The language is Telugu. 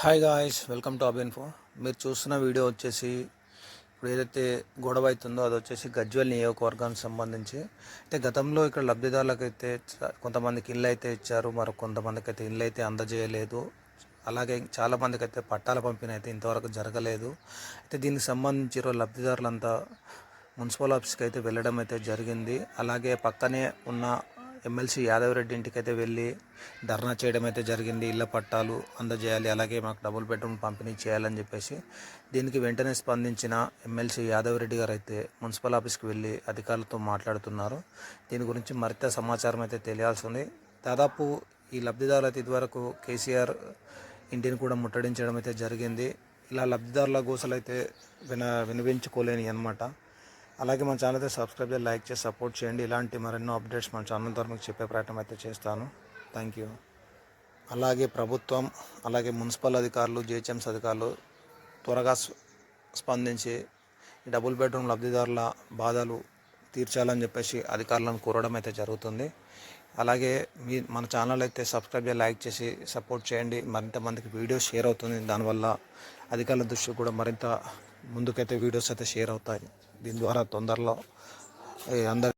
హాయ్ గాయ్స్ వెల్కమ్ టు అబిన్ఫో మీరు చూస్తున్న వీడియో వచ్చేసి ఇప్పుడు ఏదైతే గొడవ అవుతుందో అది వచ్చేసి గజ్వల్ నియోజకవర్గానికి సంబంధించి. అంటే గతంలో ఇక్కడ లబ్ధిదారులకు అయితే కొంతమందికి ఇల్లు అయితే ఇచ్చారు మరి కొంతమందికి అయితే ఇల్లు అయితే అందజేయలేదు. అలాగే చాలామందికి అయితే పట్టాల పంపిణీ అయితే ఇంతవరకు జరగలేదు. అయితే దీనికి సంబంధించి ఈరోజు లబ్ధిదారులంతా మున్సిపల్ ఆఫీస్కి అయితే వెళ్ళడం అయితే జరిగింది. అలాగే పక్కనే ఉన్న ఎమ్మెల్సీ యాదవరెడ్డి ఇంటికి అయితే వెళ్ళి ధర్నా చేయడం అయితే జరిగింది. ఇళ్ళ పట్టాలు అందజేయాలి అలాగే మాకు డబుల్ బెడ్రూమ్ పంపిణీ చేయాలని చెప్పేసి దీనికి వెంటనే స్పందించిన ఎమ్మెల్సీ యాదవరెడ్డి గారు అయితే మున్సిపల్ ఆఫీస్కి వెళ్ళి అధికారులతో మాట్లాడుతున్నారు. దీని గురించి మరింత సమాచారం అయితే తెలియాల్సి ఉంది. దాదాపు ఈ లబ్ధిదారులు అయితే ఇదివరకు కేసీఆర్ ఇంటిని కూడా ముట్టడించడం అయితే జరిగింది. ఇలా లబ్ధిదారుల గోసలు అయితే విన వినిపించుకోలేని అనమాట అలాగే మన ఛానల్ అయితే సబ్స్క్రైబ్ చేసి లైక్ చేసి సపోర్ట్ చేయండి. ఇలాంటి మరెన్నో అప్డేట్స్ మన ఛానల్ ద్వారా మీకు చెప్పే ప్రయత్నం అయితే చేస్తాను. థ్యాంక్ యూ అలాగే ప్రభుత్వం అలాగే మున్సిపల్ అధికారులు జిహెచ్ఎంసీ అధికారులు త్వరగా స్పందించి డబుల్ బెడ్రూమ్ లబ్ధిదారుల బాధలు తీర్చాలని చెప్పేసి అధికారులను కోరడం అయితే జరుగుతుంది. అలాగే మీ మన ఛానల్ అయితే సబ్స్క్రైబ్ చేసి లైక్ చేసి సపోర్ట్ చేయండి. మరింత మందికి వీడియో షేర్ అవుతుంది. దానివల్ల అధికారుల దృష్టి కూడా మరింత ముందుకైతే వీడియోస్ అయితే షేర్ అవుతాయి. దీని ద్వారా తొందరలో ఈ అందరి